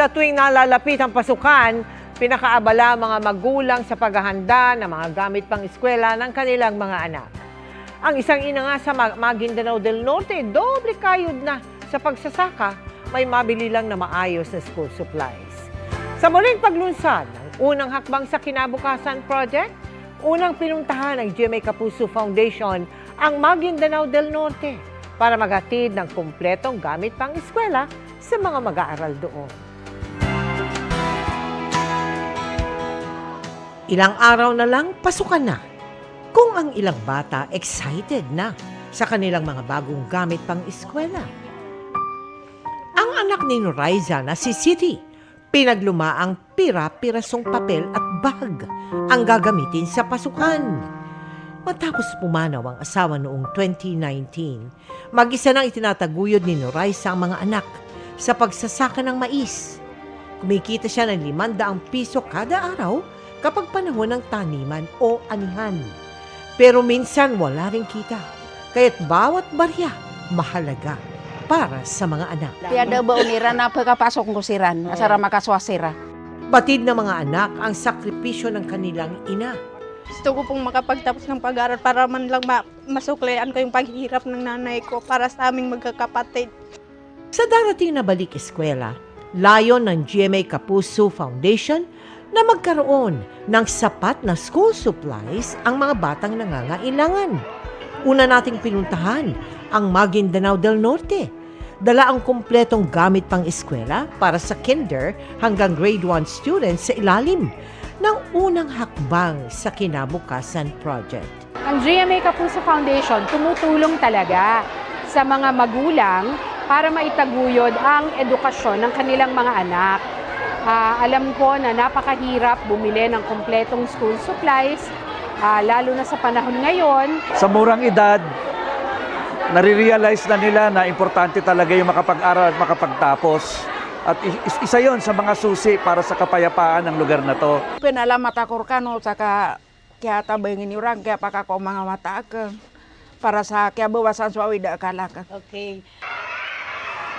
Sa tuwing nalalapit ang pasukan, pinakaabala mga magulang sa paghahanda ng mga gamit pang eskwela ng kanilang mga anak. Ang isang ina nga sa Mag- Maguindanao del Norte, doble kayod na sa pagsasaka, may mabili lang na maayos na school supplies. Sa muling paglunsad ng unang hakbang sa Kinabukasan Project, unang pinuntahan ng GMA Kapuso Foundation ang Maguindanao del Norte para maghatid ng kumpletong gamit pang eskwela sa mga mag-aaral doon. Ilang araw na lang, pasukan na. Kung ang ilang bata excited na sa kanilang mga bagong gamit pang eskwela. Ang anak ni Noriza na si City, pinagluma ang pira-pirasong papel at bag ang gagamitin sa pasukan. Matapos pumanaw ang asawa noong 2019, mag-isa nang itinataguyod ni Noriza ang mga anak sa pagsasaka ng mais. Kumikita siya ng 500 piso kada araw kapag panahon ng taniman o anihan. Pero minsan wala ring kita, kaya't bawat barya mahalaga para sa mga anak. Tiada ba unira na pagkapasok ko siran, asara makaswasira. Batid ng mga anak ang sakripisyo ng kanilang ina. Gusto ko pong makapagtapos ng pag-aaral para man lang ma- masuklian ko yung paghihirap ng nanay ko para sa aming magkakapatid. Sa darating na balik eskwela, layon ng GMA Kapuso Foundation na magkaroon ng sapat na school supplies ang mga batang nangangailangan. Una nating pinuntahan ang Maguindanao del Norte. Dala ang kumpletong gamit pang eskwela para sa kinder hanggang grade 1 students sa ilalim ng unang hakbang sa Kinabukasan Project. Ang GMA Kapuso Foundation tumutulong talaga sa mga magulang para maitaguyod ang edukasyon ng kanilang mga anak. Ah, alam ko na napakahirap bumili ng kompletong school supplies, ah, lalo na sa panahon ngayon. sa murang edad, nare-realize na nila na importante talaga yung makapag-aral at makapagtapos. At is- isa yon sa mga susi para sa kapayapaan ng lugar na to. Pinalamat ako kano saka kaya tabangin orang kaya paka ko mga mata ke para sa kaya bawasan sa wida kalaka. Okay.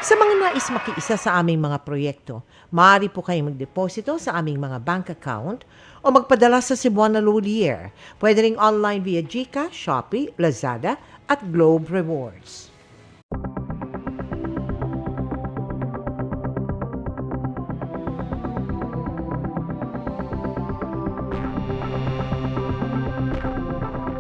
Sa mga nais makiisa sa aming mga proyekto, maaari po kayong magdeposito sa aming mga bank account o magpadala sa Cebuana Lulier. Pwede ring online via GCash, Shopee, Lazada at Globe Rewards.